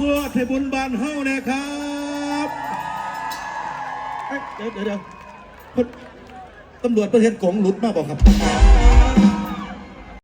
สวดให้บุญบานเฮาเนะครับเดี๋ยวเดี๋ยวเดี๋ยวตำรวจประเทศกงหลุดมาบอกครับ